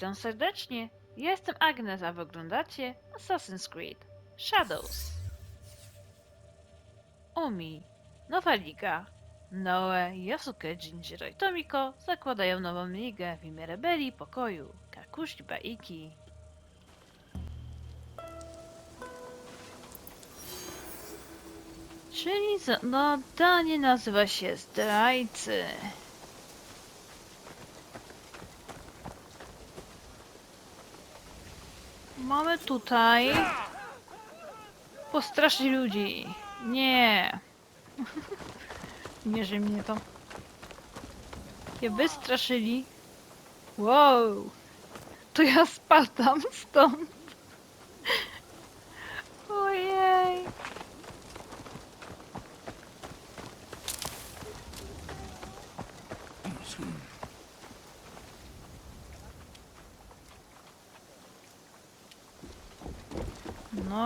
Witam serdecznie. Ja jestem Agnes, a wy oglądacie Assassin's Creed Shadows. Omi, nowa liga. Noe, Yasuke, Jinjiro i Tomiko zakładają nową ligę w imię rebelii, pokoju, Kakushi Baiki. Czyli zadanie nazywa się Zdrajcy. Mamy tutaj postraszyć ludzi. Nie. Że mnie to. Je wystraszyli. Wow. To ja spadam stąd. Ojej.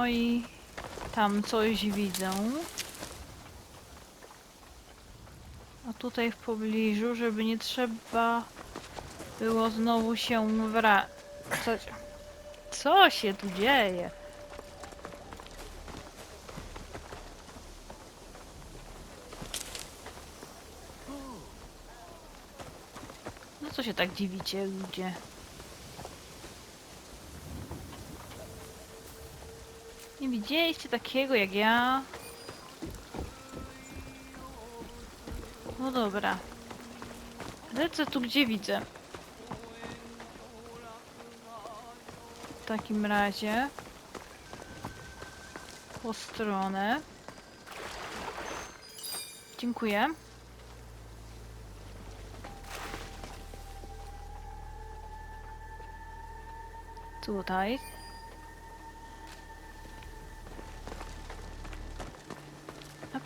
No i tam coś widzę. A tutaj w pobliżu, żeby nie trzeba było znowu się wracać. Co się tu dzieje? No co się tak dziwicie, ludzie? Widzieliście takiego jak ja? No dobra. Lecę tu, gdzie widzę. W takim razie. Po stronę. Dziękuję. Tutaj.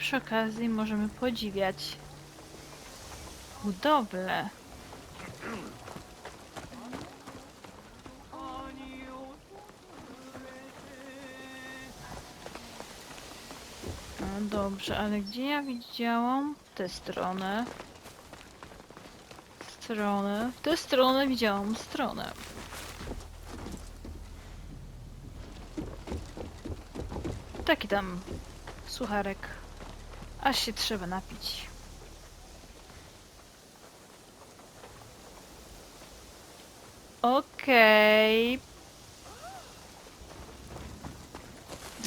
Przy okazji możemy podziwiać budowlę. No dobrze, ale gdzie ja widziałam tę stronę? Stronę. W tę stronę widziałam stronę. Taki tam sucharek. Aż się trzeba napić. Okej.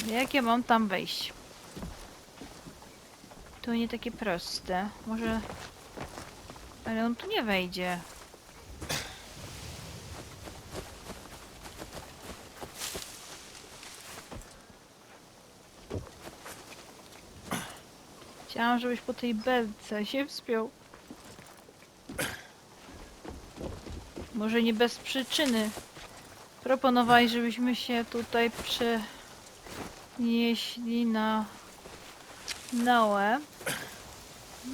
Jak ja mam tam wejść? To nie takie proste. Może... Ale on tu nie wejdzie. Chciałam, żebyś po tej belce się wspiął. Może nie bez przyczyny. Proponowali, żebyśmy się tutaj przenieśli na Noe.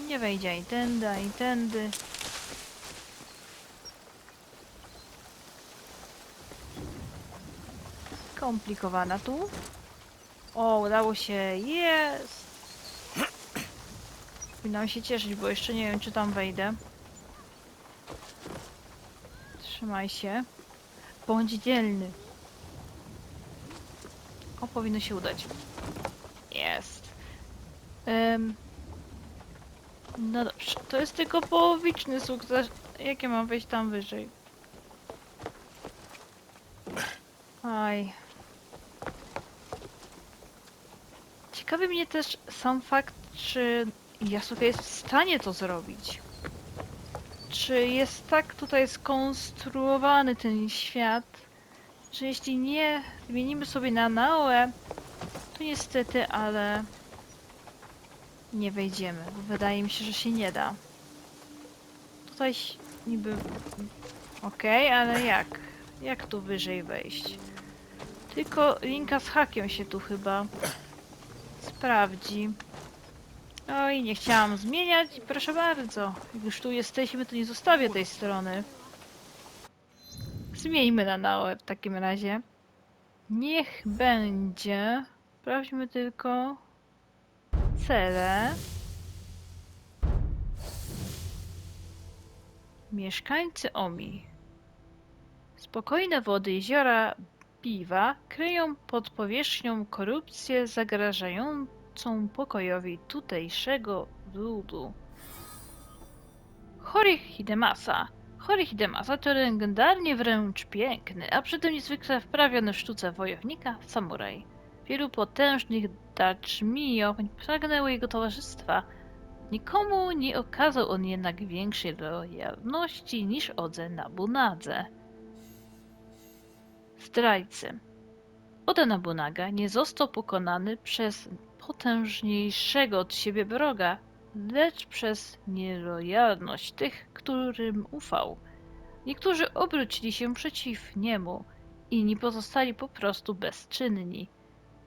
Nie wejdzie i tędy, i tędy. Komplikowana tu. O, udało się. Jest! Powinnam się cieszyć, bo jeszcze nie wiem, czy tam wejdę. Trzymaj się. Bądź dzielny. O, powinno się udać. Jest. Em, no dobrze, to jest tylko połowiczny sukces. Jak ja mam wejść tam wyżej? Aj. Ciekawi mnie też sam fakt, czy Yasuke jest w stanie to zrobić. Czy jest tak tutaj skonstruowany ten świat, że jeśli nie zmienimy sobie na Naoe, to niestety, ale nie wejdziemy, bo wydaje mi się, że się nie da. Tutaj niby... Okej, ale jak? Jak tu wyżej wejść? Tylko linka z hakiem się tu chyba sprawdzi. Oj, nie chciałam zmieniać. Proszę bardzo. Jak już tu jesteśmy, to nie zostawię tej strony. Zmieńmy na Naoe w takim razie. Niech będzie. Sprawdźmy tylko cele. Mieszkańcy Omi. Spokojne wody jeziora Biwa kryją pod powierzchnią korupcję zagrażającą pokojowi tutejszego ludu. Chory Hidemasa. Chory Hidemasa to legendarnie wręcz piękny, a przy tym niezwykle wprawiony w sztuce wojownika samuraj. Wielu potężnych daczmijo pragnęło jego towarzystwa. Nikomu nie okazał on jednak większej lojalności niż Odze Nabunadze. Zdrajcy. Oda Nabunaga nie został pokonany przez potężniejszego od siebie wroga, lecz przez nielojalność tych, którym ufał. Niektórzy obrócili się przeciw niemu, inni pozostali po prostu bezczynni.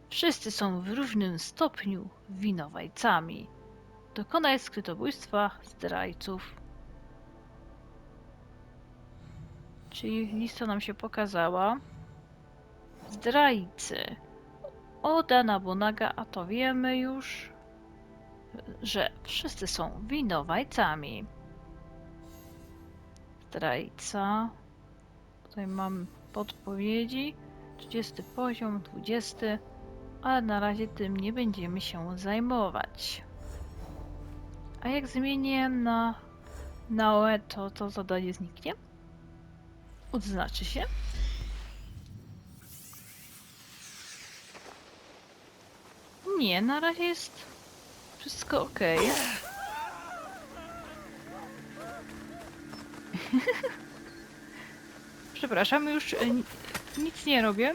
Wszyscy są w różnym stopniu winowajcami. Dokonaj skrytobójstwa zdrajców. Czyli lista nam się pokazała. Zdrajcy. Oda Nabunaga, a to wiemy już, że wszyscy są winowajcami. Zdrajca. Tutaj mam podpowiedzi. 30 poziom, 20. Ale na razie tym nie będziemy się zajmować. A jak zmienię na Naoe, to to zadanie zniknie? Odznaczy się. Nie, na razie jest wszystko ok. Przepraszam, już e, ni- nic nie robię.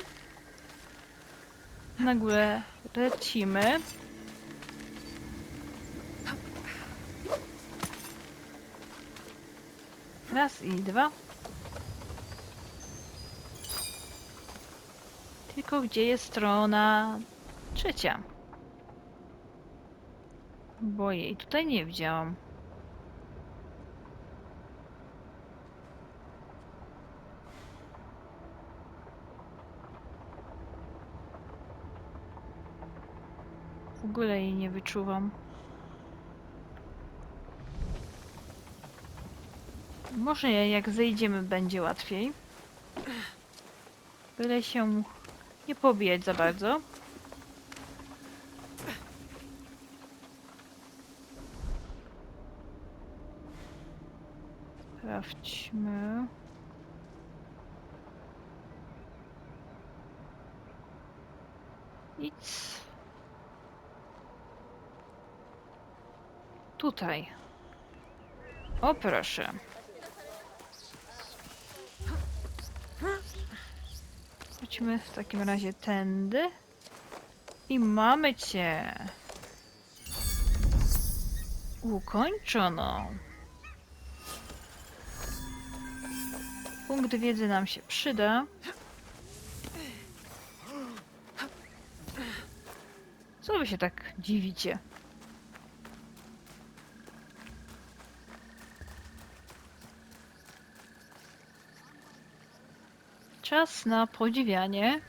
Na górę lecimy. Raz i dwa. Tylko gdzie jest strona trzecia? Bo jej tutaj nie widziałam. W ogóle jej nie wyczuwam. Może jak zejdziemy będzie łatwiej. Byle się nie pobijać za bardzo. Sprawdźmy. Nic. Tutaj. O proszę. Chodźmy w takim razie tędy. I mamy cię. Ukończono. Punkt wiedzy nam się przyda. Co wy się tak dziwicie? Czas na podziwianie.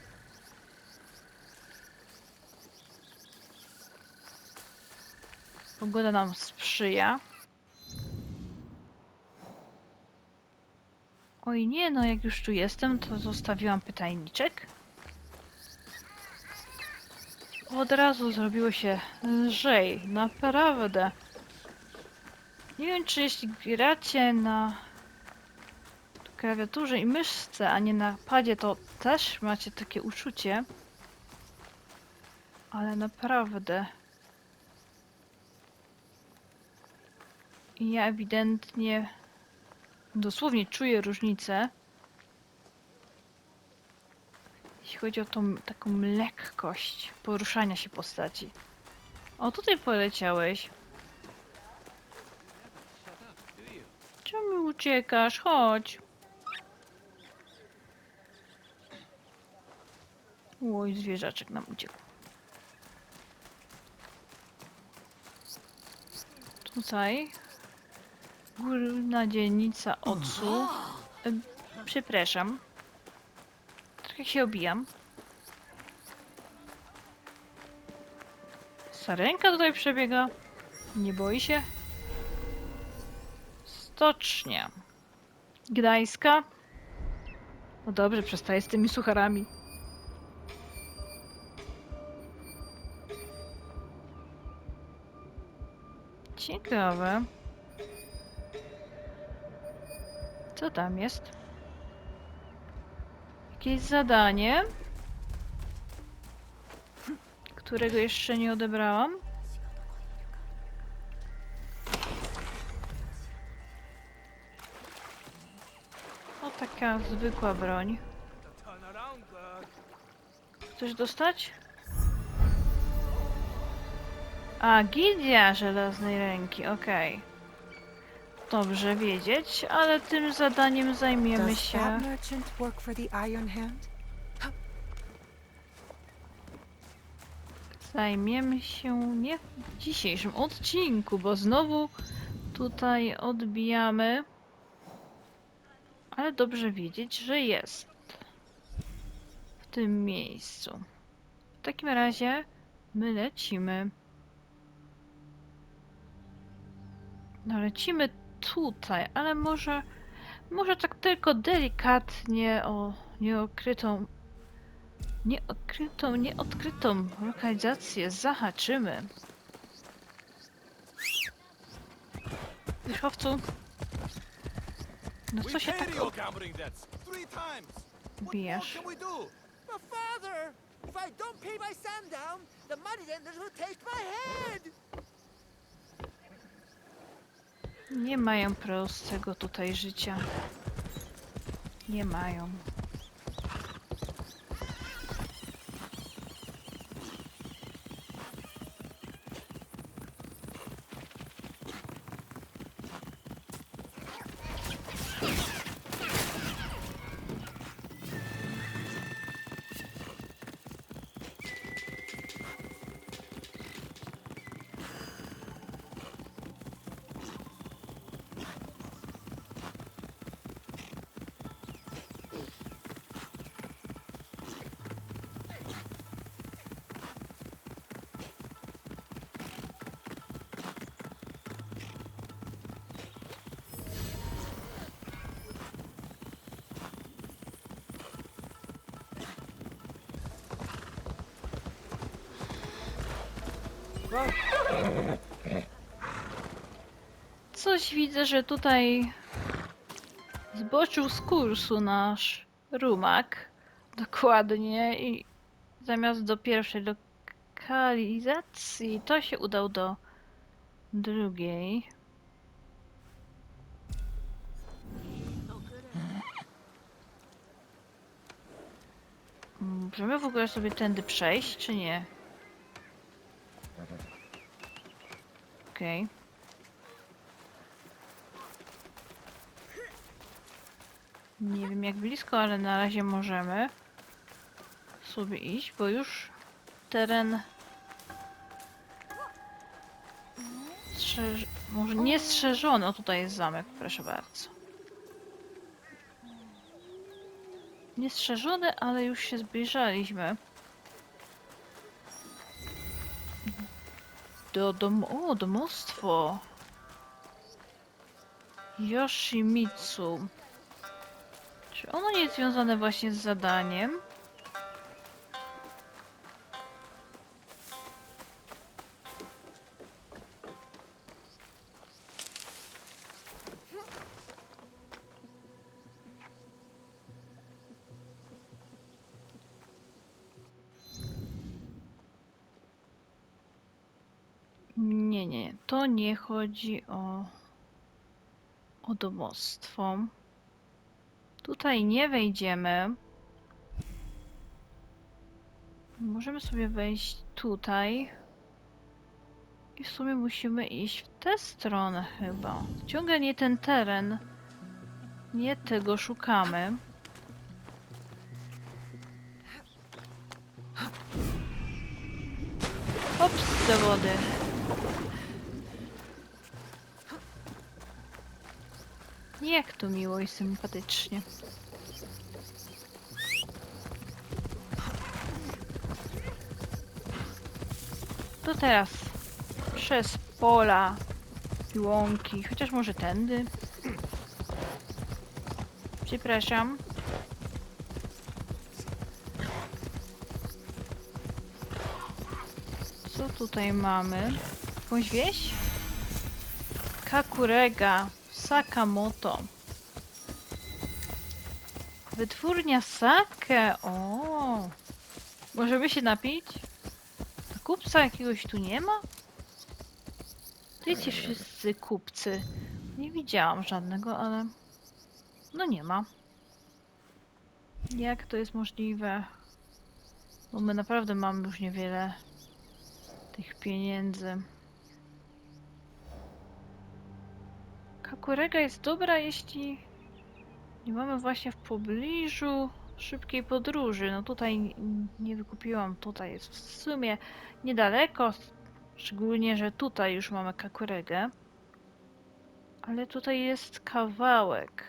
Pogoda nam sprzyja. Oj nie, no jak już tu jestem, to zostawiłam pytajniczek. Od razu zrobiło się lżej, naprawdę. Nie wiem, czy jeśli gracie na klawiaturze i myszce, a nie na padzie, to też macie takie uczucie. Ale naprawdę. Ja ewidentnie dosłownie czuję różnicę. Jeśli chodzi o tą taką lekkość poruszania się postaci. O, tutaj poleciałeś. Czemu uciekasz? Chodź. Oj, zwierzaczek nam uciekł. Tutaj. Górna dzielnica Otsu. E, Przepraszam. Trochę się obijam. Sarenka tutaj przebiega. Nie boi się. Stocznia. Gdańska. No dobrze, przestaję z tymi sucharami. Ciekawe. Co tam jest? Jakieś zadanie? Którego jeszcze nie odebrałam? O, taka zwykła broń. Chcesz dostać? A, gildia żelaznej ręki, okej. Dobrze wiedzieć, ale tym zadaniem zajmiemy Does się. that merchant work for the Iron Hand? Zajmiemy się nie w dzisiejszym odcinku, bo znowu tutaj odbijamy. Ale dobrze wiedzieć, że jest w tym miejscu. W takim razie my lecimy. No lecimy tutaj, ale może może tak tylko delikatnie o nieokrytą Nieodkrytą, nieodkrytą lokalizację zahaczymy. Wierzchowcu, no co się tak your Nie mają prostego tutaj życia. Nie mają. Coś widzę, że tutaj zboczył z kursu nasz rumak. Dokładnie. I zamiast do pierwszej lokalizacji, to się udał do drugiej. Możemy w ogóle sobie tędy przejść, czy nie? Okej. Nie wiem jak blisko, ale na razie możemy sobie iść, bo już teren strzeż... może nie strzeżony. O, tutaj jest zamek, proszę bardzo. Niestrzeżony, ale już się zbliżaliśmy. Do dom... O, domostwo. Yoshimitsu. Czy ono nie jest związane właśnie z zadaniem? Nie, chodzi o, o domostwo. Tutaj nie wejdziemy. Możemy sobie wejść tutaj. I w sumie musimy iść w tę stronę chyba. Ciągle nie ten teren. Nie tego szukamy. Ops, do wody. Jak tu miło i sympatycznie. To teraz przez pola i łąki, chociaż może tędy. Przepraszam. Co tutaj mamy? Jakąś wieś? Kakurega. Sakamoto. Wytwórnia sake. O. Możemy się napić? Kupca jakiegoś tu nie ma? Ci wszyscy kupcy? Nie widziałam żadnego, ale... No nie ma. Jak to jest możliwe? Bo my naprawdę mamy już niewiele tych pieniędzy. Kakurega jest dobra, jeśli nie mamy właśnie w pobliżu szybkiej podróży. No tutaj nie wykupiłam, tutaj jest w sumie niedaleko. Szczególnie, że tutaj już mamy kakuregę. Ale tutaj jest kawałek.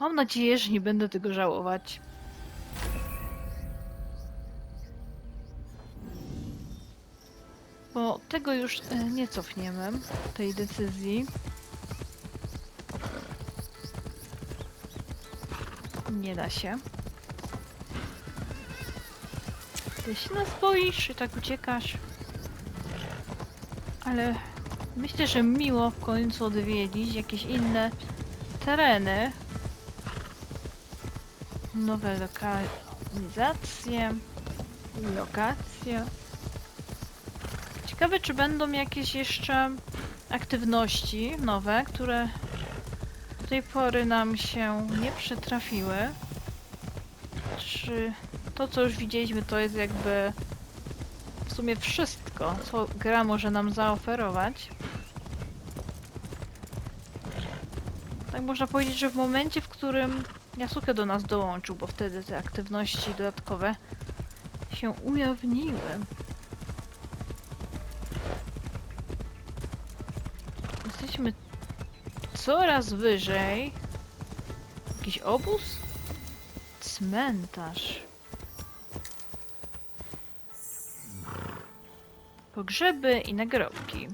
Mam nadzieję, że nie będę tego żałować. Bo tego już e, nie cofniemy, tej decyzji. Nie da się. Ty się nas boisz i tak uciekasz. Ale myślę, że miło w końcu odwiedzić jakieś inne tereny. Nowe lokalizacje. Lokacje. Ciekawe, czy będą jakieś jeszcze aktywności nowe, które do tej pory nam się nie przytrafiły. Czy to, co już widzieliśmy, to jest jakby w sumie wszystko, co gra może nam zaoferować. Tak można powiedzieć, że w momencie, w którym Yasuke do nas dołączył, bo wtedy te aktywności dodatkowe się ujawniły. Jesteśmy coraz wyżej. Jakiś obóz? Cmentarz. Pogrzeby i nagrobki.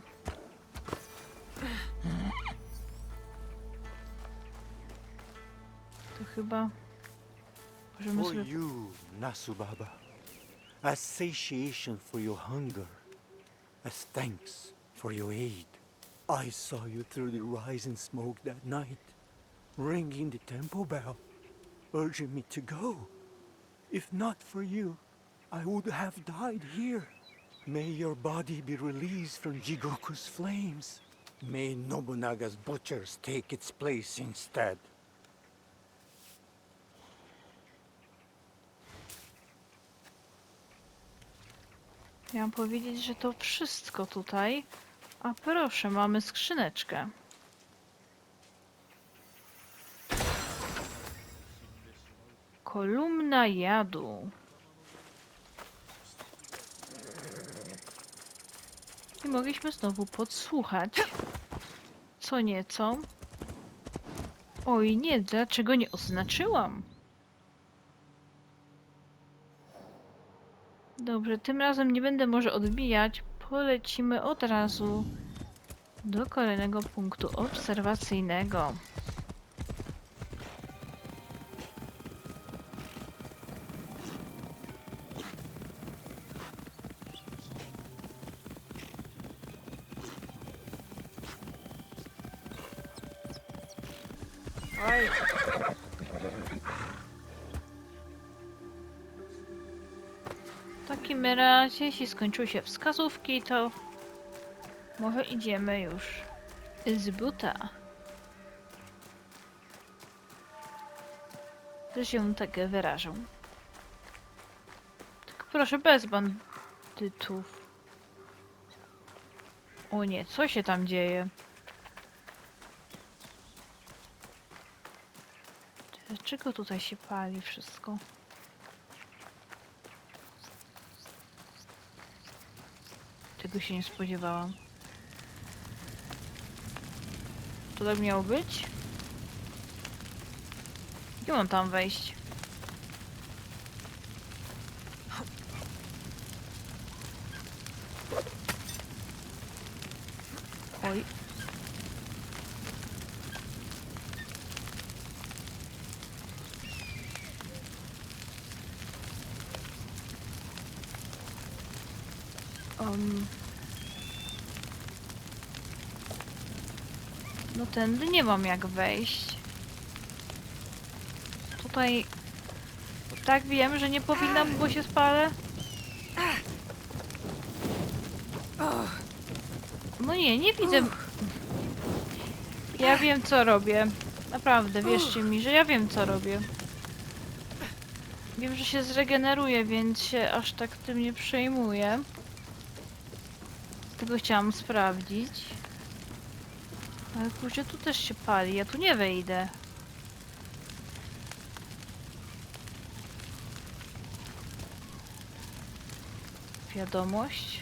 To chyba możemy For sobie... you, Nasubaba, as satiation for your hunger, as thanks for your aid. I saw you through the rising smoke that night, ringing the temple bell, urging me to go. If not for you, I would have died here. May your body be released from Jigoku's flames. May Nobunaga's butchers take its place instead. Miałam powiedzieć, że to wszystko tutaj. A proszę, mamy skrzyneczkę. Kolumna jadu. I mogliśmy znowu podsłuchać. Co nieco. Oj, nie, dlaczego nie oznaczyłam? Dobrze, tym razem nie będę może odbijać. Polecimy od razu do kolejnego punktu obserwacyjnego. Jeśli skończyły się wskazówki, to może idziemy już z buta. To się tak wyrażę. Tylko proszę bez bandytów. O nie, co się tam dzieje? Dlaczego tutaj się pali wszystko? Tego się nie spodziewałam. To tak miało być? Nie mam tam wejść. Oj. Um. No tędy nie mam jak wejść. Tutaj... Tak wiem, że nie powinnam, bo się spalę. No nie, nie widzę... Ja wiem co robię. Naprawdę, wierzcie mi, że ja wiem co robię. Wiem, że się zregeneruje, więc się aż tak tym nie przejmuję. Tego chciałam sprawdzić. Ale kurczę, tu też się pali, ja tu nie wejdę. Wiadomość.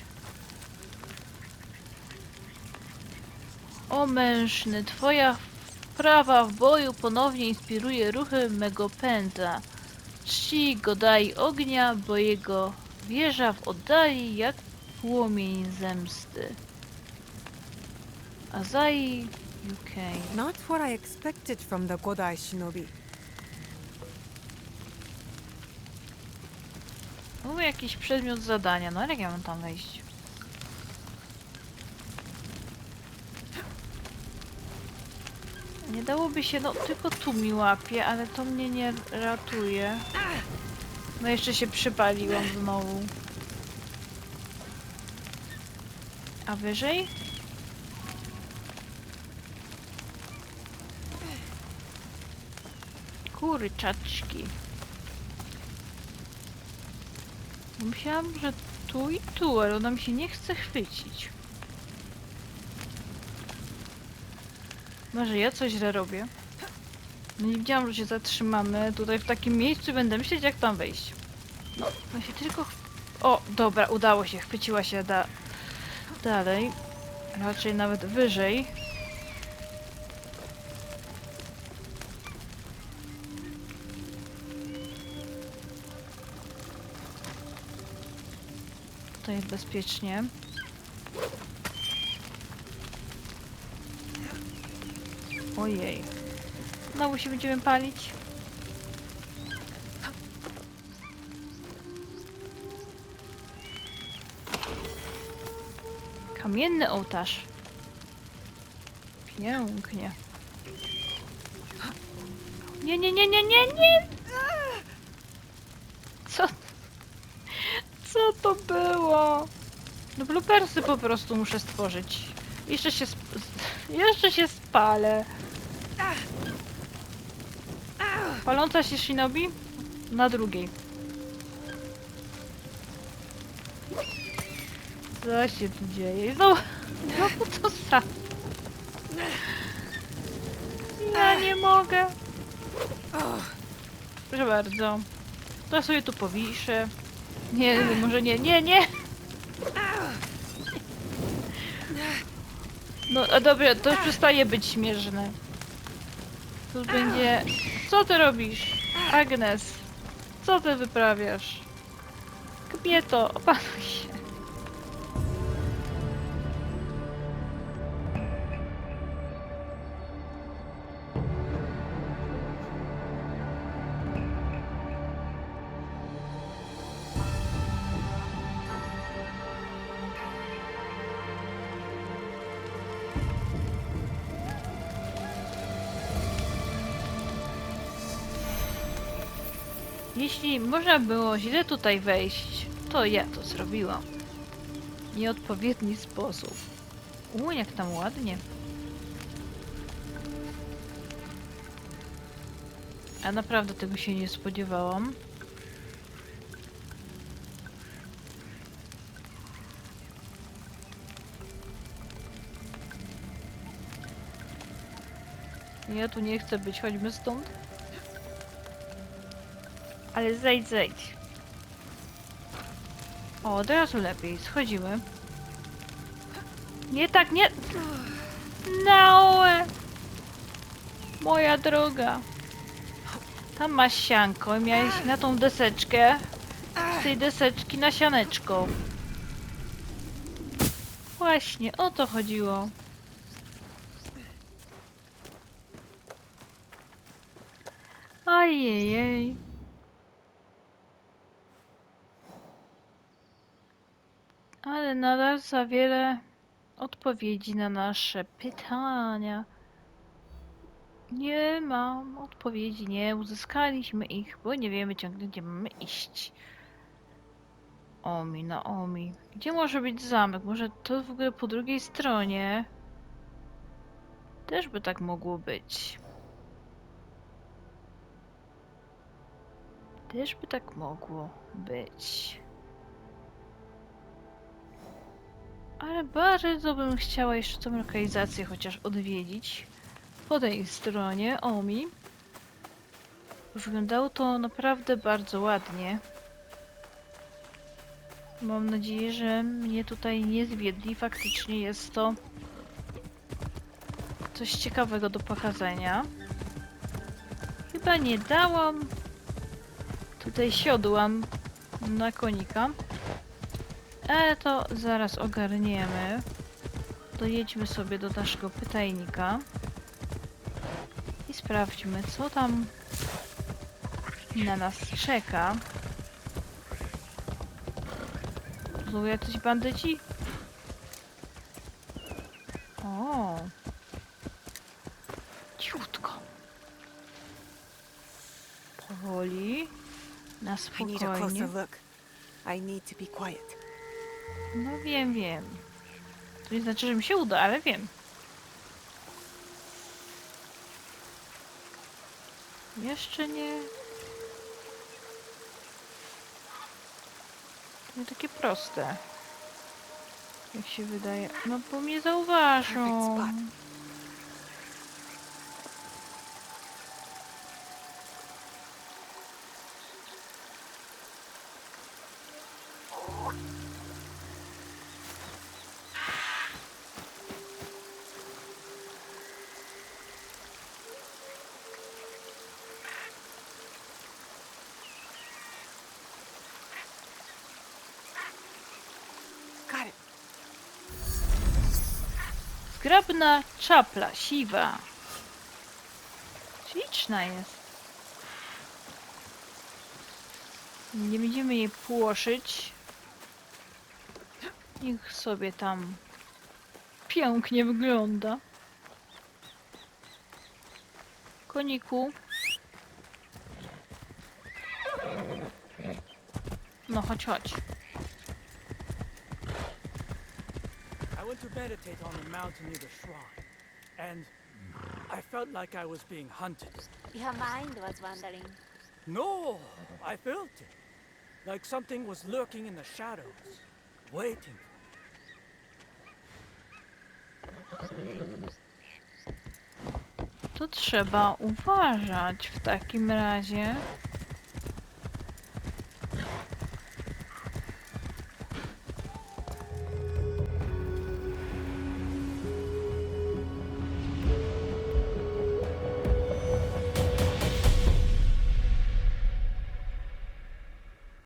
O mężny, twoja wprawa w boju ponownie inspiruje ruchy mego pędza. Czci go daj ognia, bo jego wieża w oddali jak płomień zemsty. Azai UK. Not what I expected from the Godai shinobi. Mamy jakiś przedmiot zadania, no ale jak ja mam tam wejść? Nie dałoby się, no tylko tu mi łapie, ale to mnie nie ratuje. No jeszcze się przypaliłam znowu. A wyżej? Kurczaczki. Myślałam, że tu i tu, ale ona mi się nie chce chwycić. Może ja coś źle robię? No nie wiedziałam, że się zatrzymamy tutaj w takim miejscu będę myśleć jak tam wejść. No, no się tylko... O, dobra, udało się, chwyciła się da... dalej. Raczej nawet wyżej. Tutaj jest bezpiecznie. Ojej. Znowu się będziemy palić. Kamienny ołtarz. Pięknie. Nie, nie, nie, nie, nie, nie! Co? Co to było? No bloopersy po prostu muszę stworzyć. Jeszcze się sp jeszcze się spalę. Paląca się shinobi? Na drugiej. Co się tu dzieje? No, znowu to samo. Ja nie mogę. Proszę bardzo. To sobie tu powiszę. Nie, może nie, nie, nie! No, a dobra, to już przestaje być śmieszne. Tu będzie... Co ty robisz? Agnes, co ty wyprawiasz? Kobieto, opanuj się. Jeśli można było źle tutaj wejść, to ja to zrobiłam. Nieodpowiedni sposób. U, jak tam ładnie. A naprawdę tego się nie spodziewałam. Ja tu nie chcę być, chodźmy stąd. Ale zejdź, zejdź. O, od razu lepiej, schodzimy. Nie tak, nie... No! Moja droga. Tam masz sianko i miałeś na tą deseczkę. Z tej deseczki na sianeczko. Właśnie, o to chodziło. Ojej. Ale nadal za wiele odpowiedzi na nasze pytania. Nie mam odpowiedzi, nie uzyskaliśmy ich, bo nie wiemy ciągle gdzie mamy iść. Omi, na Omi. Gdzie może być zamek? Może to w ogóle po drugiej stronie? Też by tak mogło być. Też by tak mogło być. Ale bardzo bym chciała jeszcze tą lokalizację chociaż odwiedzić. Po tej stronie Omi. Wyglądało to naprawdę bardzo ładnie. Mam nadzieję, że mnie tutaj nie zwiedli. Faktycznie jest to coś ciekawego do pokazania. Chyba nie dałam. Tutaj siodłam na konika. Ale to zaraz ogarniemy. Dojedźmy sobie do naszego pytajnika. I sprawdźmy, co tam na nas czeka. Tu Są jacyś bandyci? O. Ciutko. Powoli. Na I need a spokojnie. closer look. I need to be quiet. No wiem, wiem. To nie znaczy, że mi się uda, ale wiem. Jeszcze nie. To nie takie proste. Jak się wydaje. No bo mnie zauważą. Zgrabna czapla, siwa. Śliczna jest. Nie będziemy jej płoszyć. Niech sobie tam pięknie wygląda. Koniku. No chodź, chodź. Went to meditate on the mountain near the shrine, and I felt like I was being hunted. Your mind was wandering. No, I felt it. Like something was lurking in the shadows, waiting. To trzeba uważać w takim razie.